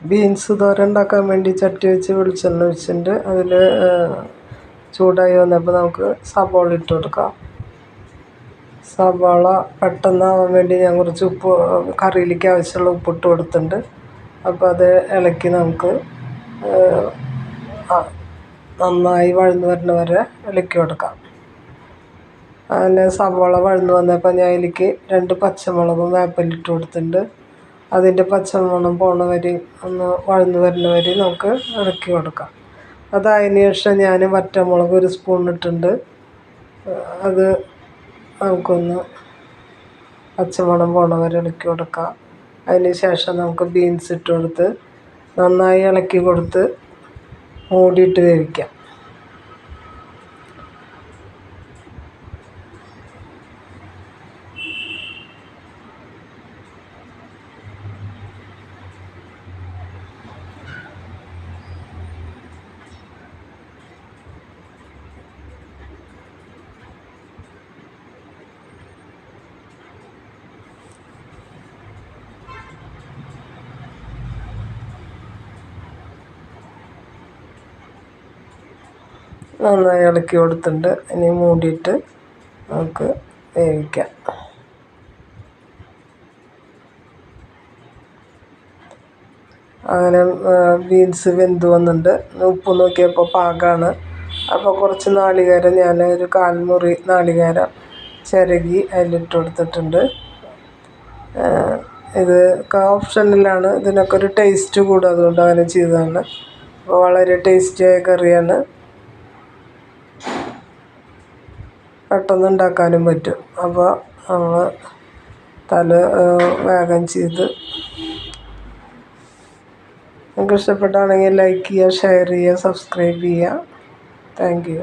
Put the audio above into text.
Beans തോരൻ ഉണ്ടാക്കാൻ വേണ്ടി ചട്ടി വെച്ച് വെളിച്ചെണ്ണ ഒഴിച്ചിട്ടുണ്ട്. അതിൽ ചൂടായി വന്നപ്പോൾ നമുക്ക് സവാള ഇട്ട് കൊടുക്കാം. സവാള പെട്ടെന്നാവാൻ വേണ്ടി ഞാൻ കുറച്ച് ഉപ്പ് കറിയിലേക്ക് ആവശ്യമുള്ള ഉപ്പിട്ട് കൊടുത്തിട്ടുണ്ട്. അപ്പോൾ അത് ഇളക്കി നമുക്ക് നന്നായി വഴന്ന് വരുന്ന വരെ ഇളക്കി കൊടുക്കാം. അങ്ങനെ സവാള വഴന്ന് വന്നപ്പോൾ ഞാൻ അതിലേക്ക് രണ്ട് പച്ചമുളകും വേപ്പലിട്ട് കൊടുത്തിട്ടുണ്ട്. അതിന്റെ പച്ചമണം പോണ വരെ ഒന്ന് വഴന്ന് വരുന്ന വരെ നമുക്ക് ഇളക്കി കൊടുക്കാം. അതായതിനു ശേഷം ഞാൻ വറ്റമുളക് ഒരു സ്പൂൺ ഇട്ടിട്ടുണ്ട്. അത് നമുക്കൊന്ന് പച്ചമണം പോണ വരെ ഇളക്കി കൊടുക്കാം. അതിന് ശേഷം നമുക്ക് ബീൻസ് ഇട്ട് കൊടുത്ത് നന്നായി ഇളക്കി കൊടുത്ത് മൂടിയിട്ട് വേവിക്കാം. നന്നായി ഇളക്കി കൊടുത്തിട്ടുണ്ട്. ഇനി മൂടിയിട്ട് നമുക്ക് വേവിക്കാം. അങ്ങനെ ബീൻസ് വെന്ത് വന്നിട്ടുണ്ട്. ഉപ്പ് നോക്കിയപ്പോൾ പാകമാണ് അപ്പോൾ കുറച്ച് നാളികേരം ഞാൻ ഒരു കാൽമുറി നാളികേരം ചിരകി അതിലിട്ട് കൊടുത്തിട്ടുണ്ട്. ഇത് ഓപ്ഷനിലാണ്. ഇതിനൊക്കെ ഒരു ടേസ്റ്റ് കൂടും അതുകൊണ്ട് അങ്ങനെ ചെയ്തതാണ്. അപ്പോൾ വളരെ ടേസ്റ്റിയായ കറിയാണ്. പെട്ടെന്ന് ഉണ്ടാക്കാനും പറ്റും. അപ്പോൾ നമ്മൾ തല വേഗം ചെയ്ത്. നിങ്ങൾക്ക് ഇഷ്ടപ്പെട്ടാണെങ്കിൽ ലൈക്ക് ചെയ്യുക ഷെയർ ചെയ്യുക സബ്സ്ക്രൈബ് ചെയ്യുക. Thank you